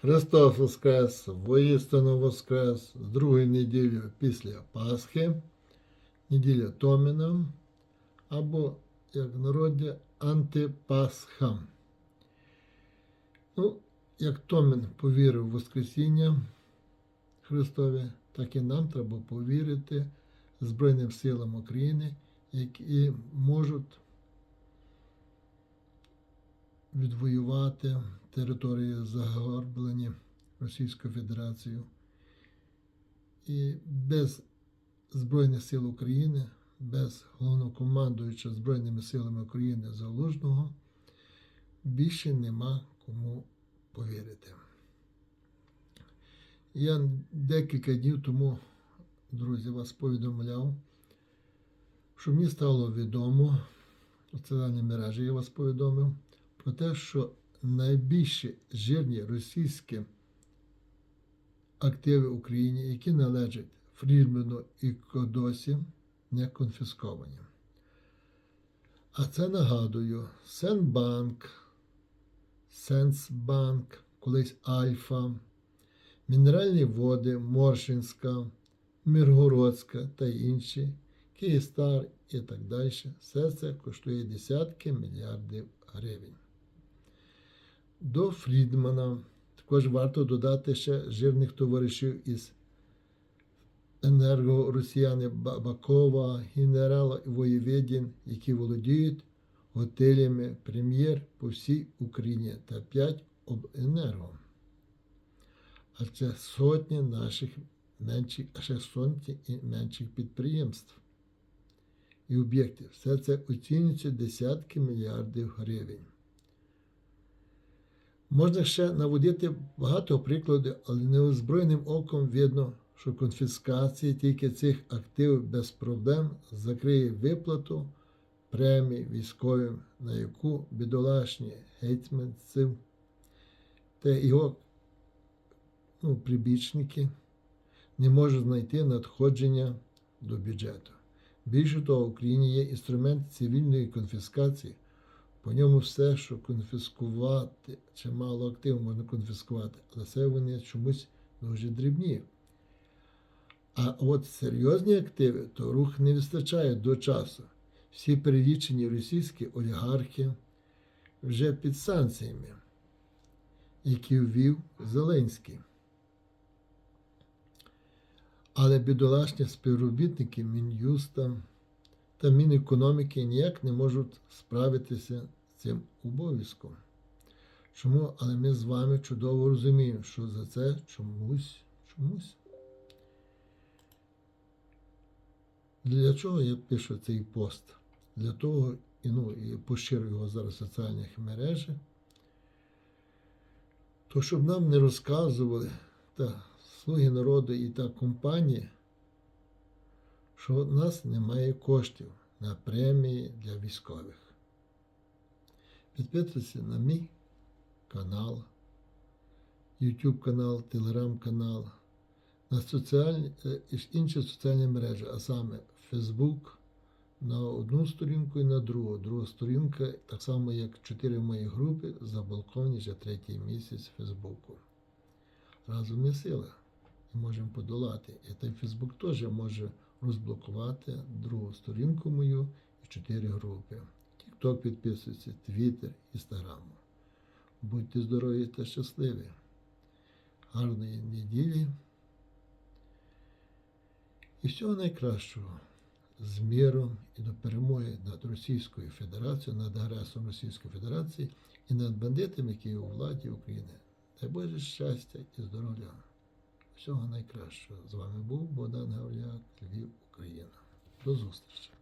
Христос Воскрес, воістину Воскрес, з другої неділі після Пасхи, неділя Томіна, або, як в народі, Антипасха. Ну, як Томін повірив в Воскресіння Христове, так і нам треба повірити Збройним силам України, які можуть відвоювати території загарблені Російською Федерацією. І без Збройних сил України, без головнокомандуюча Збройними силами України Залужного більше нема кому повірити. Я декілька днів тому, друзі, вас повідомляв, що мені стало відомо, у соціальній мережі я вас повідомив, про те, що найбільші жирні російські активи в Україні, які належать Фрідмену і Кодосі, не конфісковані. А це нагадую, Сенбанк, Сенсбанк, колись Альфа, Мінеральні води Моршинська, Миргородська та інші, Київстар і так далі. Все це коштує десятки мільярдів гривень. До Фрідмана також варто додати ще жирних товаришів із енергоросіяни Бабакова, генерала Воєвєдін, які володіють готелями прем'єр по всій Україні та 5 обенерго. А це сотні наших менших, а ще сотні і менших підприємств і об'єктів. Все це оцінюється десятки мільярдів гривень. Можна ще наводити багато прикладів, але неозброєним оком видно, що конфіскація тільки цих активів без проблем закриє виплату премій військовим, на яку бідолашні гетьманців та його ну, прибічники не можуть знайти надходження до бюджету. Більше того, в Україні є інструмент цивільної конфіскації. По ньому все, що конфіскувати, чимало активів можна конфіскувати, але це вони чомусь дуже дрібні. А от серйозні активи, то рух не вистачає до часу. Всі перелічені російські олігархи вже під санкціями, які ввів Зеленський. Але бідолашні співробітники Мін'юста та Мінекономіки ніяк не можуть справитися цим обов'язком. Чому? Але ми з вами чудово розуміємо, що за це чомусь, чомусь. Для чого я пишу цей пост? Для того, і, ну, і поширю його зараз в соціальних мережах, то щоб нам не розказували та слуги народу і та компанії, що у нас немає коштів на премії для військових. Підписуйтесь на мій канал, YouTube канал, Telegram канал, на соціальні, е, інші соціальні мережі, а саме Facebook на одну сторінку і на другу. Друга сторінка, так само як чотири мої групи, заблоковані вже третій місяць Фейсбуку. Разом ми сила і можемо подолати. І той Фейсбук теж може розблокувати другу сторінку мою і чотири групи. Тікток підписується, Твіттер, Інстаграм. Будьте здорові та щасливі. Гарної неділі. І всього найкращого з миром і до перемоги над Російською Федерацією, над агресором Російської Федерації і над бандитами, які у владі України. Дай Боже щастя і здоров'я. Всього найкращого. З вами був Богдан Гавряк, Львів, Україна. До зустрічі!